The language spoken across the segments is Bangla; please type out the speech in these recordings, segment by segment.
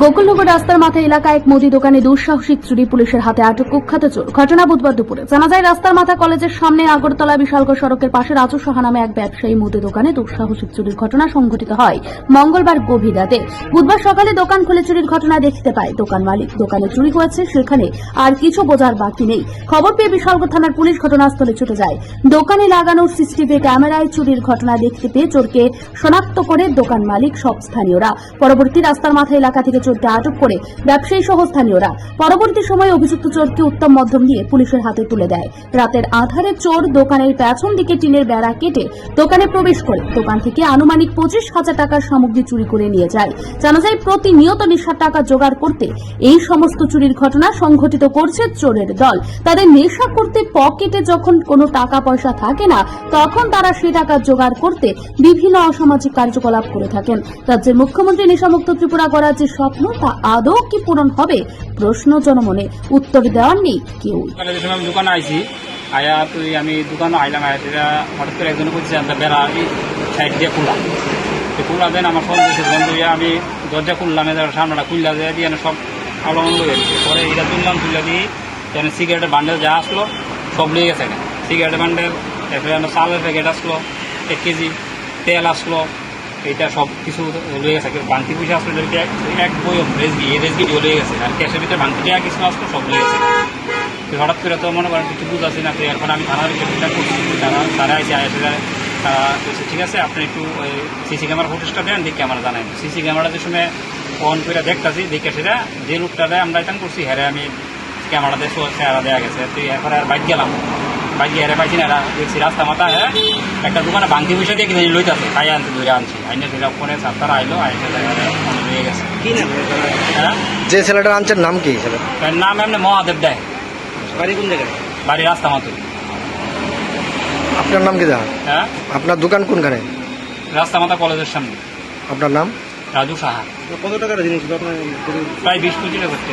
গোকুলনগর রাস্তার মাথা এলাকায় এক মুদি দোকানে দুঃসাহসিক চুরি পুলিশের হাতে আটক কুখ্যাত চোর। ঘটনা বুধবার দুপুরে। জানা যায়, রাস্তার মাথা কলেজের সামনে আগরতলা বিশালগড় সড়কের পাশে রাজু সাহা নামে এক ব্যবসায়ী মুদি দোকানে দুঃসাহসিক চুরির ঘটনা সংঘটিত হয়। মঙ্গলবার গভীর রাতে। বুধবার সকালে দোকান খুলে চুরির ঘটনা দেখতে পায় দোকান মালিক। দোকানে চুরি হয়েছে, সেখানে আর কিছু বোঝার বাকি নেই। খবর পেয়ে বিশালগড় থানার পুলিশ ঘটনাস্থলে ছুটে যায়। দোকানে লাগানো সিসিটিভি ক্যামেরায় চুরির ঘটনা দেখতে পেয়ে চোরকে শনাক্ত করে দোকান মালিক সব স্থানীয়রা। পরবর্তী রাস্তার মাথা এলাকা থেকে চোরকে আটক করে ব্যবসায়ী সহ স্থানীয়রা। পরবর্তী সময়ে অভিযুক্ত চোরকে উত্তম মধ্যম দিয়ে পুলিশের হাতে তুলে দেয়। রাতের আধারে চোর দোকানের পেছন দিকে টিনের বেড়া কেটে দোকানে প্রবেশ করে। দোকান থেকে আনুমানিক পঁচিশ হাজার টাকার সামগ্রী চুরি করে নিয়ে যায়। জানা যায়, প্রতিনিয়ত নেশার টাকা জোগাড় করতে এই সমস্ত চুরির ঘটনা সংঘটিত করছে চোরের দল। তাদের নেশা করতে পকেটে যখন কোনো টাকা পয়সা থাকে না, তখন তারা সেই টাকা জোগাড় করতে বিভিন্ন অসামাজিক কার্যকলাপ করে থাকেন। রাজ্যের মুখ্যমন্ত্রী নেশামুক্ত ত্রিপুরা করার যে স্বপ্ন তা আদৌ কি পূরণ হবে? প্রশ্ন জনমনে উত্তর দেওয়ার নেই কেউ। আমি দোকানে আইছি, আয়া তুই আমি দোকানে আইলাম, আয়া হঠাৎ করে একজন বলছে আমরা বেড়া, আমি সাইড দিয়ে খুললাম। তো খুললা দেন আমার ফোন দিয়েছে বন্ধ হইয়া আমি দরজা খুললাম, এদের সামনেটা খুললা দিয়ে দিয়ে সব আলো হয়ে গেছে পরে এটা তুললাম, তুললা দিয়ে এখানে সিগারেটের বান্ডেল যা আসলো, সব লিয়ে গেছে সিগারেটের বান্ডেল এরপরে চালের প্যাকেট আসলো, এক কেজি তেল আসলো এটা সব কিছু লয়ে গেছে। বাংতি পয়সা আসলে এক- বই রেসগি এই রেসগি লয়ে গেছে। আর ক্যাশের ভিতরে বাংতি টাকা কিছু আসলো সব লয়ে গেছে। হঠাৎ করে তো মনে করেন কিছু বুঝাচ্ছি না, তো এখন আমি থানার করছি। তারা তারা এসে আসে তারা ঠিক আছে, আপনি একটু সিসি ক্যামেরা ফুটেজটা দেন দিক ক্যামেরা জানাই সিসি ক্যামেরা যে সময় অন করে দেখতেছি, দেখে সেটা যে লোকটারে আমরা এটা করছি হ্যাঁ আমি ক্যামেরা ক্যামেরাতে চেহারা দেওয়া গেছে। তো এখন আর বাইক গেলাম। বাইক গিয়ে পাইছি না দেখছি রাস্তা মাথা হ্যাঁ? একটা দোকানে বাংতি পয়সা দিয়ে কিনে লইতেছে তাই আনতে ধরে আনছি। আইনে সেটা ফোনে সাতটারা আইলো গেছে। কি নাম হ্যাঁ? যে ছেলেটা আনছেন নাম কি ছেলে? তার নাম এমনি মহাদেব দেয় বাড়ি কোন জায়গায়? বাড়ি রাস্তা মতো আপনার নাম কি জানা হ্যাঁ? আপনার দোকান কোনখানে? রাস্তা মাথা কলেজের সামনে। আপনার নাম? রাজু সাহা। কত টাকার জিনিস? প্রায় বিশ পঁচিশ করতে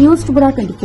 নিউজ টুবরা টোয়েন্টি